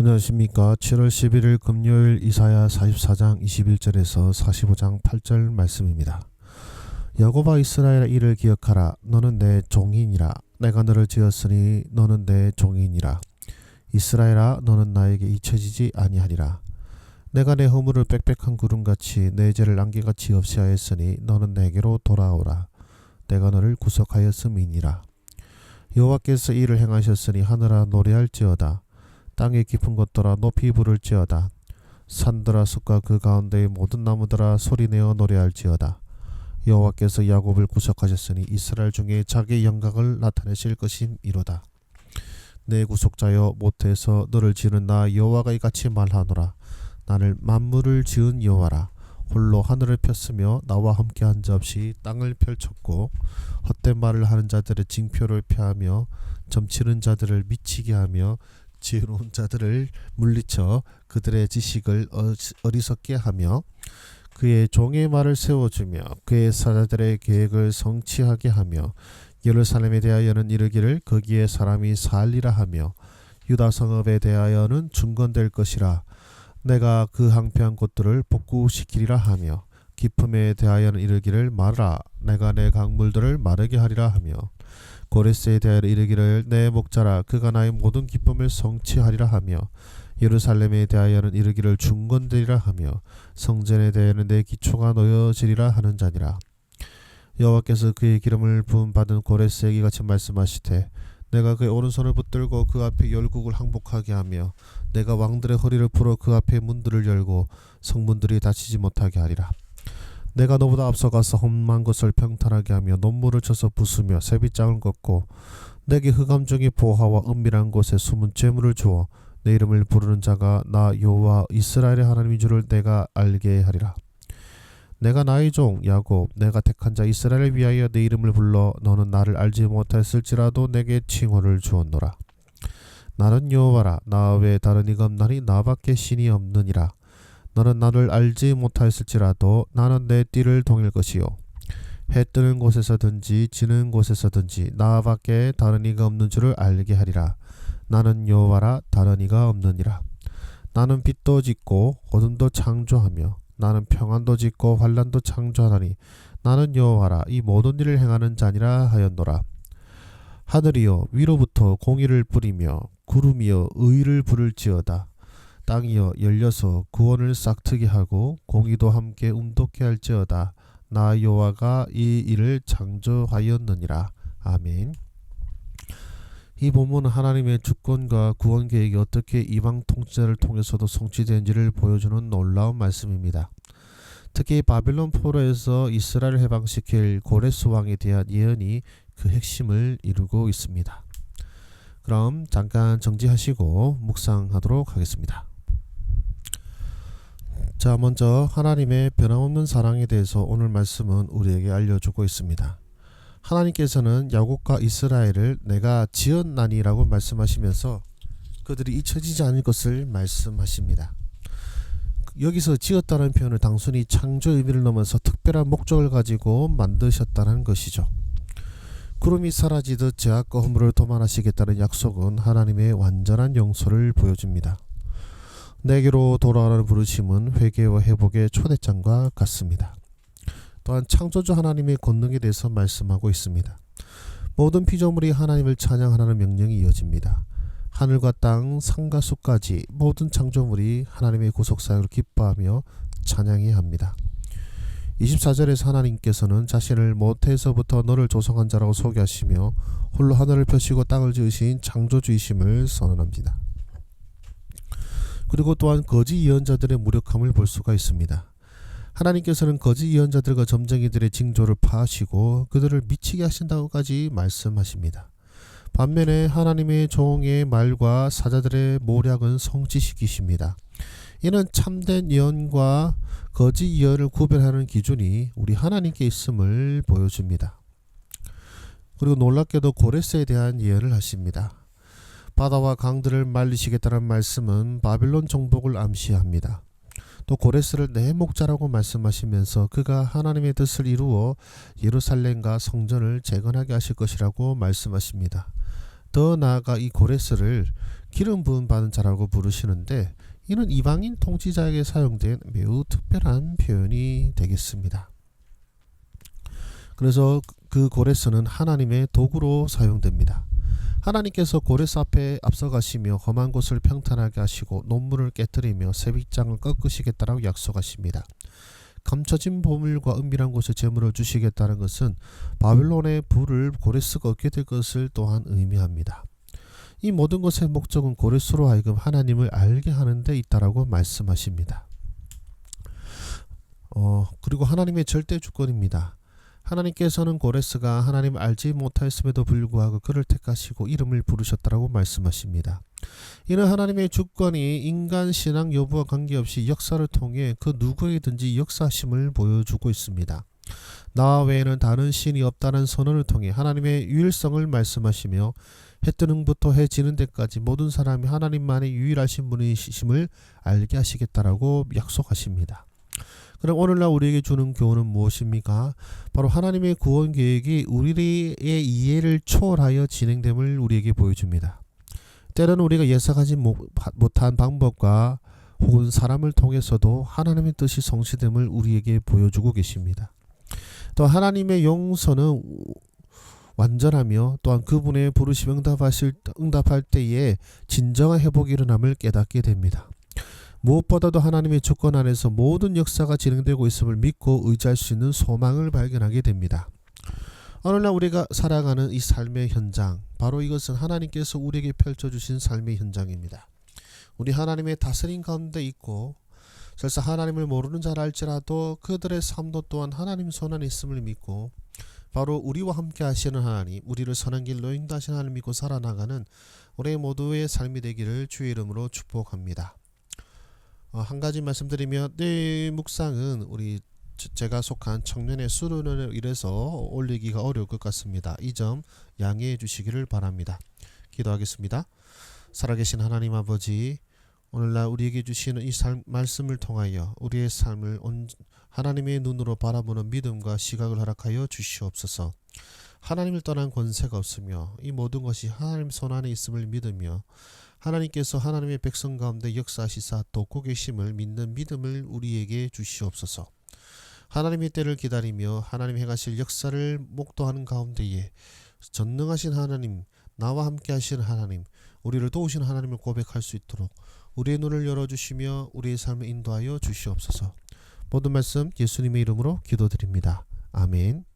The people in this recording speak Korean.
안녕하십니까. 7월 11일 금요일 이사야 44장 21절에서 45장 8절 말씀입니다. 여호와 이스라엘아 이를 기억하라. 너는 내 종이니라. 내가 너를 지었으니 너는 내 종이니라. 이스라엘아 너는 나에게 잊혀지지 아니하리라. 내가 내 허물을 빽빽한 구름같이 내 죄를 안개같이 없이하였으니 너는 내게로 돌아오라. 내가 너를 구속하였음이니라. 여호와께서 이를 행하셨으니 하늘아 노래할지어다. 땅의 깊은 곳들아 높이 부를지어다. 산들아 숲과 그 가운데의 모든 나무들아 소리내어 노래할지어다. 여호와께서 야곱을 구속하셨으니 이스라엘 중에 자기의 영광을 나타내실 것임이로다. 내 구속자여 모태에서 너를 지은 나 여호와가 이같이 말하노라. 나를 만물을 지은 여호와라. 홀로 하늘을 폈으며 나와 함께 한자 없이 땅을 펼쳤고 헛된 말을 하는 자들의 징표를 펴하며 점치는 자들을 미치게 하며 지혜로운 자들을 물리쳐 그들의 지식을 어리석게 하며 그의 종의 말을 세워주며 그의 사자들의 계획을 성취하게 하며 예루살렘에 대하여는 이르기를 거기에 사람이 살리라 하며 유다 성읍에 대하여는 중건될 것이라. 내가 그 항폐한 곳들을 복구시키리라 하며 기품에 대하여는 이르기를 말하라. 내가 내 강물들을 마르게 하리라 하며 고레스에 대하여 이르기를 내 목자라 그가 나의 모든 기쁨을 성취하리라 하며 예루살렘에 대하여는 이르기를 중건되리라 하며 성전에 대하여는 내 기초가 놓여지리라 하는 자니라. 여호와께서 그의 기름을 부음 받은 고레스에게 같이 말씀하시되 내가 그의 오른손을 붙들고 그 앞에 열국을 항복하게 하며 내가 왕들의 허리를 풀어 그 앞에 문들을 열고 성문들이 닫히지 못하게 하리라 내가 너보다 앞서가서 험한 것을 평탄하게 하며 논물을 쳐서 부수며 세비장을 걷고 내게 흑암 중의 보화와 은밀한 곳에 숨은 재물을 주어 내 이름을 부르는 자가 나 여호와 이스라엘의 하나님인 줄을 내가 알게 하리라. 내가 나의 종 야곱 내가 택한 자 이스라엘을 위하여 내 이름을 불러 너는 나를 알지 못했을지라도 내게 칭호를 주었노라. 나는 여호와라 나 외에 다른 이가 없나니 나밖에 신이 없느니라. 너는 나를 알지 못하였을지라도 나는 내 띠를 동일 것이요. 해 뜨는 곳에서든지 지는 곳에서든지 나밖에 다른 이가 없는 줄을 알게 하리라. 나는 여호와라 다른 이가 없느니라. 나는 빛도 짓고 어둠도 창조하며 나는 평안도 짓고 환란도 창조하나니 나는 여호와라 이 모든 일을 행하는 자니라 하였노라. 하늘이여 위로부터 공의를 뿌리며 구름이여 의를 부를지어다 땅이여 열려서 구원을 싹트게 하고 공의도 함께 움독해 할지어다 나 여호와가 이 일을 창조하였느니라 아멘. 이 본문은 하나님의 주권과 구원 계획이 어떻게 이방 통치자를 통해서도 성취된지를 보여주는 놀라운 말씀입니다. 특히 바빌론 포로에서 이스라엘을 해방시킬 고레스 왕에 대한 예언이 그 핵심을 이루고 있습니다. 그럼 잠깐 정지하시고 묵상하도록 하겠습니다. 자, 먼저 하나님의 변함없는 사랑에 대해서 오늘 말씀은 우리에게 알려주고 있습니다. 하나님께서는 야곱과 이스라엘을 내가 지었나니라고 말씀하시면서 그들이 잊혀지지 않을 것을 말씀하십니다. 여기서 지었다는 표현을 단순히 창조 의미를 넘어서 특별한 목적을 가지고 만드셨다는 것이죠. 구름이 사라지듯 죄악과 허물을 도만하시겠다는 약속은 하나님의 완전한 용서를 보여줍니다. 내게로 돌아가는 부르심은 회개와 회복의 초대장과 같습니다. 또한 창조주 하나님의 권능에 대해서 말씀하고 있습니다. 모든 피조물이 하나님을 찬양하라는 명령이 이어집니다. 하늘과 땅, 산과 숲까지 모든 창조물이 하나님의 구속사역을 기뻐하며 찬양해야 합니다. 24절에서 하나님께서는 자신을 모태에서부터 너를 조성한 자라고 소개하시며 홀로 하늘을 펴시고 땅을 지으신 창조주이심을 선언합니다. 그리고 또한 거짓 예언자들의 무력함을 볼 수가 있습니다. 하나님께서는 거짓 예언자들과 점쟁이들의 징조를 파하시고 그들을 미치게 하신다고까지 말씀하십니다. 반면에 하나님의 종의 말과 사자들의 모략은 성취시키십니다. 이는 참된 예언과 거짓 예언을 구별하는 기준이 우리 하나님께 있음을 보여줍니다. 그리고 놀랍게도 고레스에 대한 예언을 하십니다. 바다와 강들을 말리시겠다는 말씀은 바빌론 정복을 암시합니다. 또 고레스를 내 목자라고 말씀하시면서 그가 하나님의 뜻을 이루어 예루살렘과 성전을 재건하게 하실 것이라고 말씀하십니다. 더 나아가 이 고레스를 기름 부음 받은 자라고 부르시는데 이는 이방인 통치자에게 사용된 매우 특별한 표현이 되겠습니다. 그래서 그 고레스는 하나님의 도구로 사용됩니다. 하나님께서 고레스 앞에 앞서가시며 험한 곳을 평탄하게 하시고 논문을 깨뜨리며 새빗장을 꺾으시겠다라고 약속하십니다. 감춰진 보물과 은밀한 곳에 재물을 주시겠다는 것은 바벨론의 부를 고레스가 얻게 될 것을 또한 의미합니다. 이 모든 것의 목적은 고레스로 하여금 하나님을 알게 하는 데 있다라고 말씀하십니다. 어, 그리고 하나님의 절대 주권입니다. 하나님께서는 고레스가 하나님을 알지 못하였음에도 불구하고 그를 택하시고 이름을 부르셨다라고 말씀하십니다. 이는 하나님의 주권이 인간 신앙 여부와 관계없이 역사를 통해 그 누구에든지 역사심을 보여주고 있습니다. 나 외에는 다른 신이 없다는 선언을 통해 하나님의 유일성을 말씀하시며 해 뜨는부터 해 지는 데까지 모든 사람이 하나님만의 유일하신 분이심을 알게 하시겠다라고 약속하십니다. 그럼 오늘날 우리에게 주는 교훈은 무엇입니까? 바로 하나님의 구원 계획이 우리의 이해를 초월하여 진행됨을 우리에게 보여줍니다. 때로는 우리가 예상하지 못한 방법과 혹은 사람을 통해서도 하나님의 뜻이 성취됨을 우리에게 보여주고 계십니다. 또 하나님의 용서는 완전하며 또한 그분의 부르심 응답하실 응답할 때에 진정한 회복이 일어남을 깨닫게 됩니다. 무엇보다도 하나님의 주권 안에서 모든 역사가 진행되고 있음을 믿고 의지할 수 있는 소망을 발견하게 됩니다. 오늘날 우리가 살아가는 이 삶의 현장, 바로 이것은 하나님께서 우리에게 펼쳐주신 삶의 현장입니다. 우리 하나님의 다스림 가운데 있고, 설사 하나님을 모르는 자라 할지라도 그들의 삶도 또한 하나님 손 안에 있음을 믿고, 바로 우리와 함께 하시는 하나님, 우리를 선한 길로 인도하시는 하나님 믿고 살아나가는 우리 모두의 삶이 되기를 주의 이름으로 축복합니다. 어, 한 가지 말씀드리면 내 묵상은 우리 제가 속한 청년의 수련을 이래서 올리기가 어려울 것 같습니다. 이 점 양해해 주시기를 바랍니다. 기도하겠습니다. 살아계신 하나님 아버지 오늘날 우리에게 주시는 이 삶, 말씀을 통하여 우리의 삶을 온, 하나님의 눈으로 바라보는 믿음과 시각을 허락하여 주시옵소서. 하나님을 떠난 권세가 없으며 이 모든 것이 하나님 손 안에 있음을 믿으며 하나님께서 하나님의 백성 가운데 역사하시사 돕고 계심을 믿는 믿음을 우리에게 주시옵소서. 하나님의 때를 기다리며 하나님 행하실 역사를 목도하는 가운데에 전능하신 하나님, 나와 함께 하시는 하나님, 우리를 도우시는 하나님을 고백할 수 있도록 우리의 눈을 열어주시며 우리의 삶을 인도하여 주시옵소서. 모든 말씀 예수님의 이름으로 기도드립니다. 아멘.